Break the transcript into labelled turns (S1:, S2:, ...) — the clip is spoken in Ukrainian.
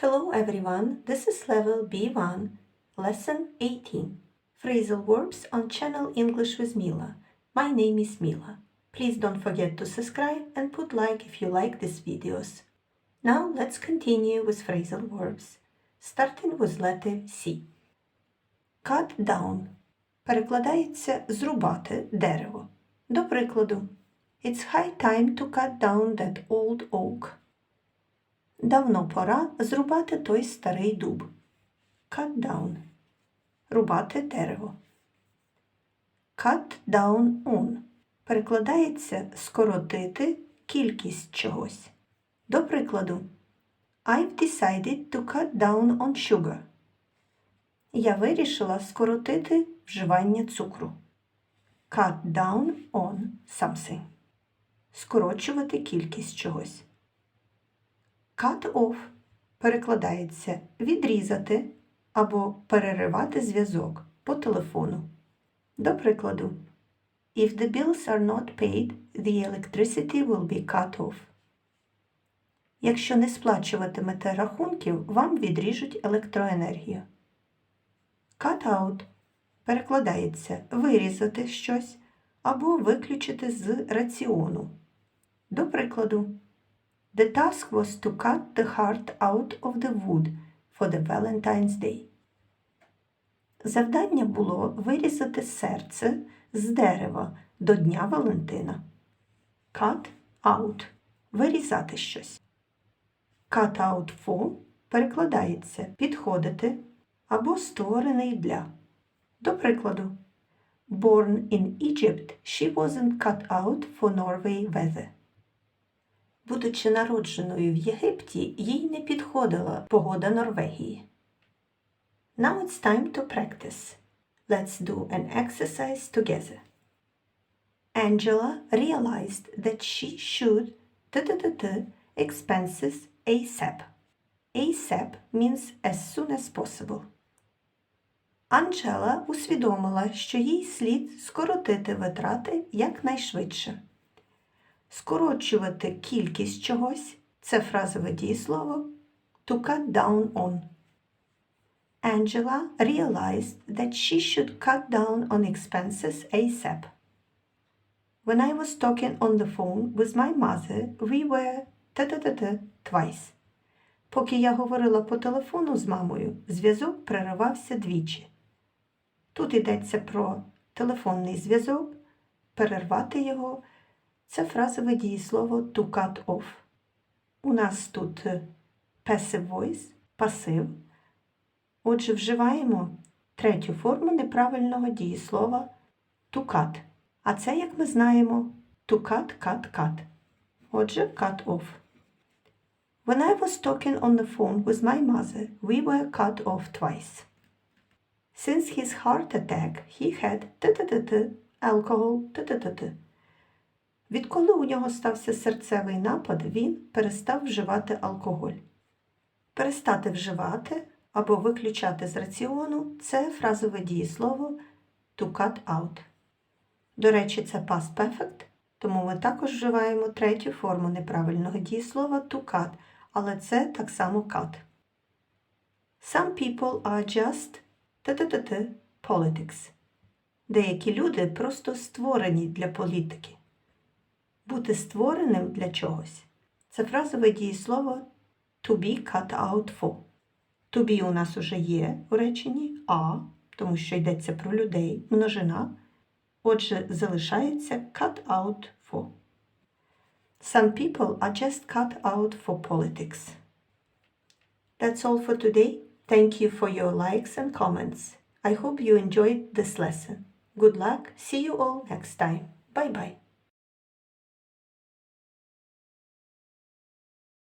S1: Hello everyone, this is level B1, lesson 18. Phrasal verbs on channel English with Mila. My name is Mila. Please don't forget to subscribe and put like if you like these videos. Now let's continue with phrasal verbs, starting with letter C. Cut down перекладається зрубати дерево. До прикладу, It's high time to cut down that old oak. Давно пора зрубати той старий дуб. Cut down. Рубати дерево. Cut down on. Перекладається скоротити кількість чогось. До прикладу, I've decided to cut down on sugar. Я вирішила скоротити вживання цукру. Cut down on something. Скорочувати кількість чогось. Cut off перекладається відрізати або переривати зв'язок по телефону. До прикладу, If the bills are not paid, the electricity will be cut off. Якщо не сплачуватимете рахунків, вам відріжуть електроенергію. Cut out перекладається вирізати щось або виключити з раціону. До прикладу, The task was to cut the heart out of the wood for the Valentine's Day. Завдання було вирізати серце з дерева до Дня Валентина. Cut out вирізати щось. Cut out for перекладається підходити або створений для. До прикладу, Born in Egypt, she wasn't cut out for Norway weather. Будучи народженою в Єгипті, їй не підходила погода Норвегії. Now it's time to practice. Let's do an exercise together. Angela realized that she should t-t-t-t expenses ASAP. ASAP means as soon as possible. Анджела усвідомила, що їй слід скоротити витрати якнайшвидше. Скорочувати кількість чогось це фразове дієслово to cut down on. Angela realized that she should cut down on expenses ASAP. When I was talking on the phone with my mother, we were t-t-t-t twice. Поки я говорила по телефону з мамою, зв'язок переривався двічі. Тут йдеться про телефонний зв'язок, перервати його це фразове дієслово to cut off. У нас тут passive voice, пасив. Отже, вживаємо третю форму неправильного дієслова to cut. А це, як ми знаємо, to cut, cut, cut. Отже, cut off. When I was talking on the phone with my mother, we were cut off twice. Since his heart attack, he had t-t-t-t, alcohol, t-t-t-t. Відколи у нього стався серцевий напад, він перестав вживати алкоголь. Перестати вживати або виключати з раціону це фразове дієслово to cut out. До речі, це past perfect, тому ми також вживаємо третю форму неправильного дієслова to cut, але це так само cut. Some people are just t-t-t-t politics. Деякі люди просто створені для політики. Бути створеним для чогось. Це фразове дієслово to be cut out for. To be у нас уже є у реченні а, тому що йдеться про людей, множина. Отже, залишається cut out for. Some people are just cut out for politics. That's all for today. Thank you for your likes and comments. I hope you enjoyed this lesson. Good luck. See you all next time. Bye bye.